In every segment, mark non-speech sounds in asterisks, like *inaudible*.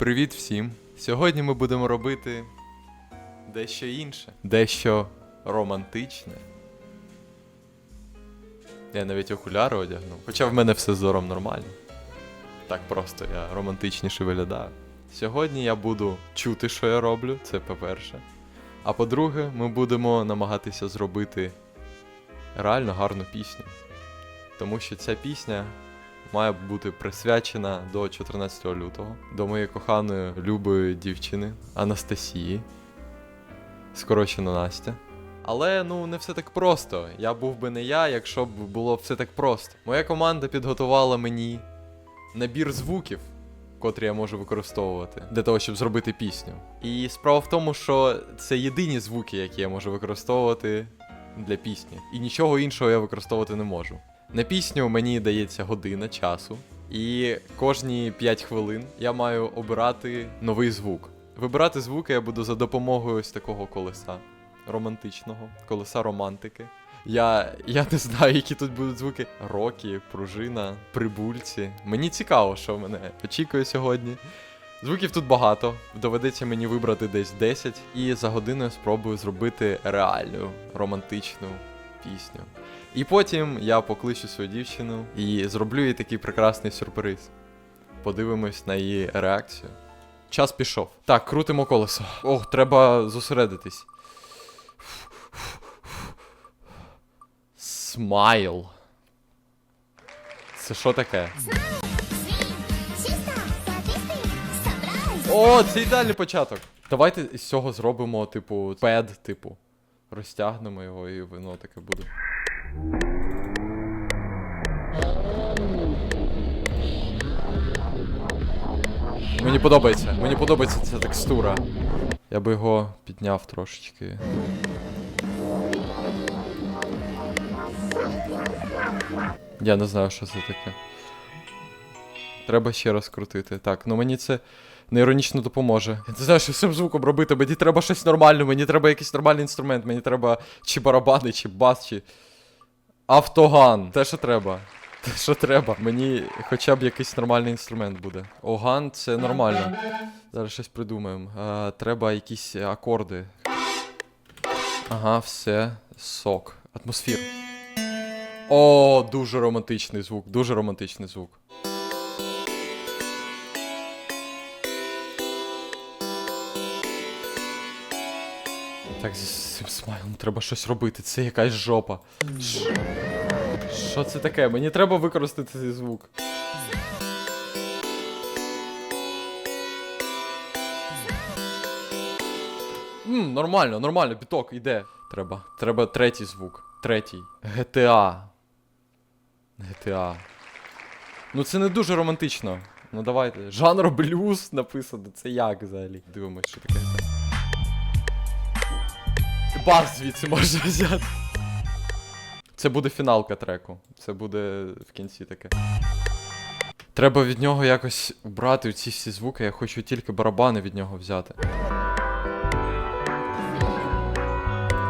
Привіт всім! Сьогодні ми будемо робити дещо інше, дещо романтичне. Я навіть окуляри одягнув. Хоча в мене все зором нормально. Так просто я романтичніше виглядаю. Сьогодні я буду чути, що я роблю, це по-перше. А по-друге, ми будемо намагатися зробити реально гарну пісню. Тому що ця пісня має бути присвячена до 14 лютого, до моєї коханої любої дівчини Анастасії, скорочено Настя. Але ну не все так просто. Я був би не я, якщо б було все так просто. Моя команда підготувала мені набір звуків, котрі я можу використовувати для того, щоб зробити пісню. І справа в тому, що це єдині звуки, які я можу використовувати для пісні. І нічого іншого я використовувати не можу. На пісню мені дається година часу, і кожні 5 хвилин я маю обирати новий звук. Вибирати звуки я буду за допомогою ось такого колеса романтичного, колеса романтики. Я, я не знаю, які тут будуть звуки. Рокі, пружина, прибульці. Мені цікаво, що мене очікує сьогодні. Звуків тут багато, доведеться мені вибрати десь 10, і за годину спробую зробити реальну романтичну пісню. І потім я покличу свою дівчину і зроблю їй такий прекрасний сюрприз. Подивимось на її реакцію. Час пішов. Так, крутимо колесо. Ох, треба зосередитись. Смайл. Це що таке? О, це ідеальний початок. Давайте з цього зробимо, типу, пед, типу. Розтягнемо його і воно таке буде. Мені подобається, мені подобається ця текстура. Я би його підняв трошечки. Я не знаю, що це таке. Треба ще раз крутити. Так, ну мені це не іронічно допоможе. Я не знаю, що з цим звуком робити. Мені треба щось нормальне, мені треба якийсь нормальний інструмент, мені треба чи барабани, чи бас, чи. Автоган. Те, що треба. Те, що треба. Мені хоча б якийсь нормальний інструмент буде. Оган це нормально. Зараз щось придумаємо. А, треба якісь акорди. Ага, все. Сок. Атмосфір. О, дуже романтичний звук, дуже романтичний звук. Так, з цим смайлом треба щось робити. Це якась жопа. Що це таке? Мені треба використати цей звук. Мм, нормально, нормально, біток, іде. Треба. Треба третій звук. Третій. GTA. GTA. Ну це не дуже романтично. Ну давайте. Жанр блюз написано. Це як взагалі? Дивимось, що таке. Бас звідси можна взяти. Це буде фіналка треку. Це буде в кінці таке. Треба від нього якось брати ці всі звуки, я хочу тільки барабани від нього взяти.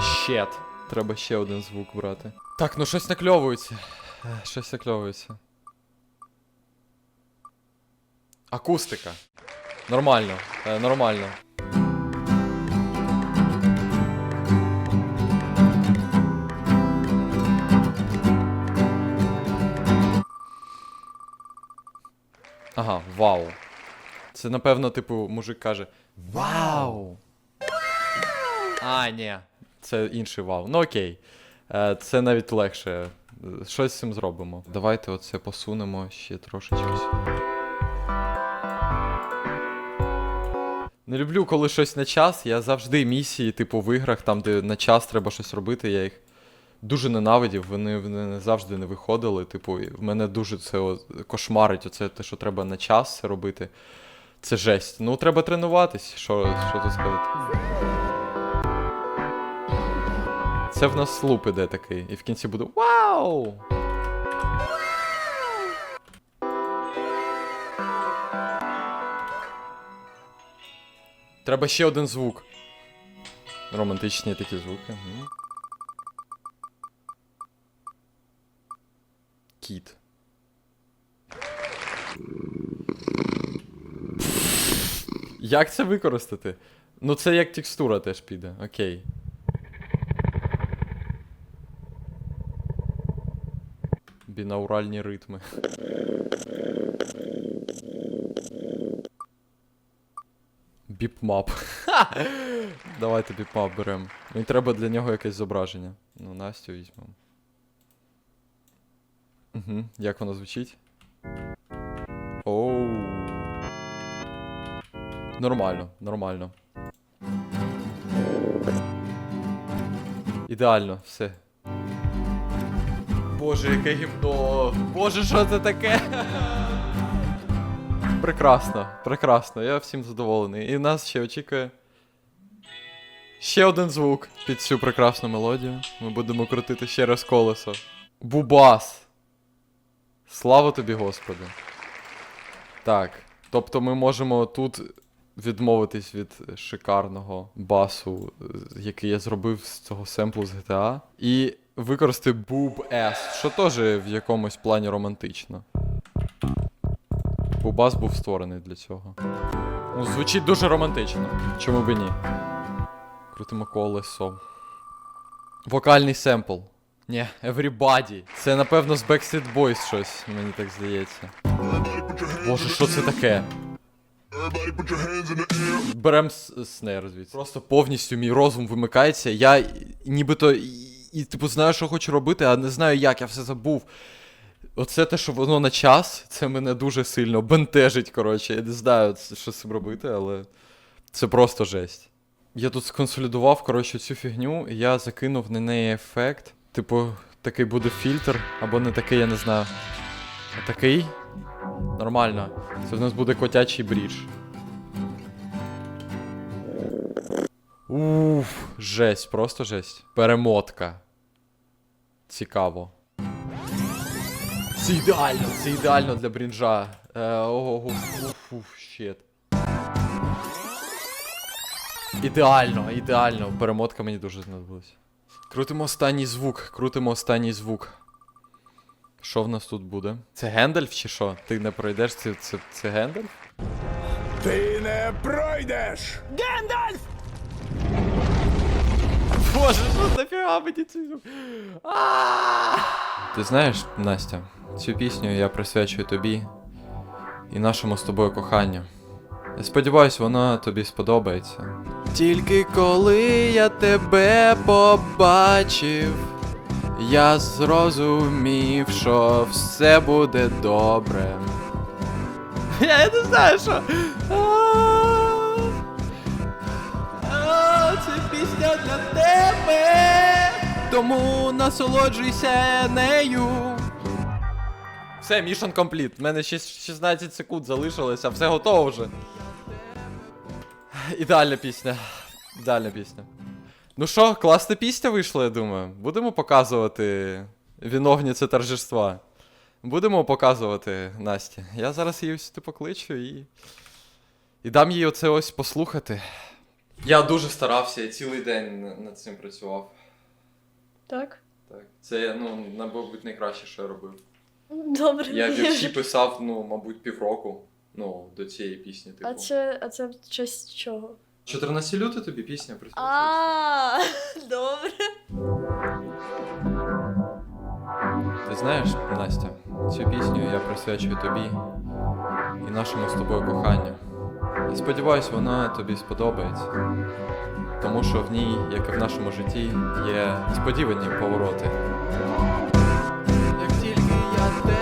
Щет. Треба ще один звук брати. Так, ну щось накльовується. Щось накльовується. Акустика. Нормально, е, нормально. Ага, вау. Це напевно, типу, мужик каже: Вау! А, ні. Це інший вау. Ну окей. Е, Це навіть легше. Щось з цим зробимо. Давайте оце посунемо ще трошечки. Не люблю, коли щось на час. Я завжди місії, типу, в іграх, там, де на час треба щось робити, я їх дуже ненавидів, вони, вони завжди не виходили. Типу, в мене дуже це о, кошмарить, оце те, що треба на час робити. Це жесть. Ну, треба тренуватись, що, що тут сказати. Це в нас луп іде такий, і в кінці буде Вау! Треба ще один звук. Романтичні такі звуки. Кіт. Як це використати? Ну, це як текстура теж піде. Окей. Бінауральні ритми. Біпмап. Давайте біпмап беремо. Мені треба для нього якесь зображення. Ну, Настю візьмемо. Угу. Як воно звучить? Оу. Нормально, нормально. Ідеально, все. Боже, яке гімно! Боже, що це таке? Прекрасно, прекрасно, я всім задоволений. І нас ще очікує. Ще один звук під цю прекрасну мелодію. Ми будемо крутити ще раз колесо. Бубас! Слава тобі, Господи. Так. Тобто ми можемо тут відмовитись від шикарного басу, який я зробив з цього семплу з GTA, і використати Boob S, що теж в якомусь плані романтично. Бубас був створений для цього. Ну, звучить дуже романтично. Чому би ні? Крутимо колесо. Вокальний семпл. Ні, Everybody. Це напевно з Backstreet Boys щось, мені так здається. Боже, що це таке? Берем с- снейр звідси. Просто повністю мій розум вимикається. Я нібито і, і, типу знаю, що хочу робити, а не знаю як, я все забув. Оце те, що воно на час, це мене дуже сильно бентежить, коротше. Я не знаю, що з цим робити, але це просто жесть. Я тут сконсолідував, коротше, цю фігню, і я закинув на неї ефект. Типу, такий буде фільтр, або не такий, я не знаю. А такий? Нормально. Це в нас буде котячий брідж. Уф, жесть, просто жесть. Перемотка. Цікаво. Це ідеально, це ідеально для брінжа. Е, ого, уф, щет. Ідеально, ідеально. Перемотка мені дуже знадобилась. Крутимо останній звук, крутимо останній звук. Що в нас тут буде? Це Гендальф чи що? Ти не пройдеш? Це, це, це Гендальф? Ти не пройдеш! Гендальф! Боже, що нафіга мені? А! Ти знаєш, Настя, цю пісню я присвячую тобі і нашому з тобою коханню. Я сподіваюсь, вона тобі сподобається. Тільки коли я тебе побачив, я зрозумів, що все буде добре. Я не знаю, що. Це пісня для тебе. Тому насолоджуйся нею. Все, мішан компліт. У мене ще 16 секунд залишилося, все готово вже. Ідеальна пісня. Ідеальна пісня. Ну що, класна пісня вийшла, я думаю. Будемо показувати виновниці торжества. Будемо показувати Насті. Я зараз її сюди покличу і. І дам їй оце ось послухати. Я дуже старався, я цілий день над цим працював. Так? Так. Це, ну, мабуть, найкраще, що я робив. Добре. Я вірші *laughs* писав, ну, мабуть, півроку. Ну, до цієї пісні, типу. А це, а це в честь чого? 14 лютого тобі пісня присвячується. А, *laughs* добре. Ти знаєш, Настя, цю пісню я присвячую тобі і нашому з тобою коханню. І сподіваюсь, вона тобі сподобається. Тому що в ній, як і в нашому житті, є несподівані повороти. Як тільки я тебе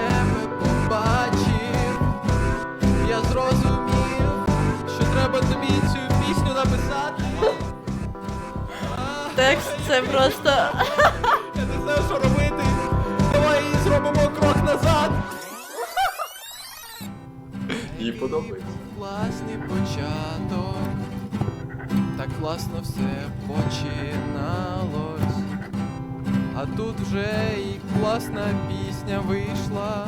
Текст це просто. Я не знаю, що робити. Давай зробимо крок назад. Їй подобається. Класний початок. Так класно все починалось. А тут вже і класна пісня вийшла.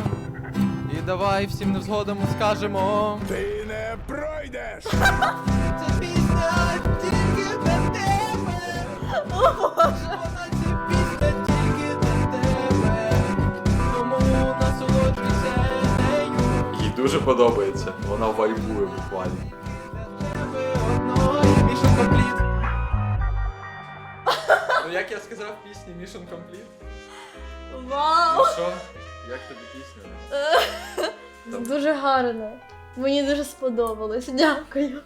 І давай всім невзгодом скажемо. Ти не пройдеш! Це пісня насолоджуйся нею. Їй дуже подобається. Вона вайбує буквально. Ну як я сказав в пісні Mission Complete? Вау! Ну що? Як тобі пісня? Там- *laughs* Дуже гарно. Мені дуже сподобалось. Дякую.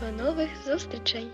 До нових зустрічей!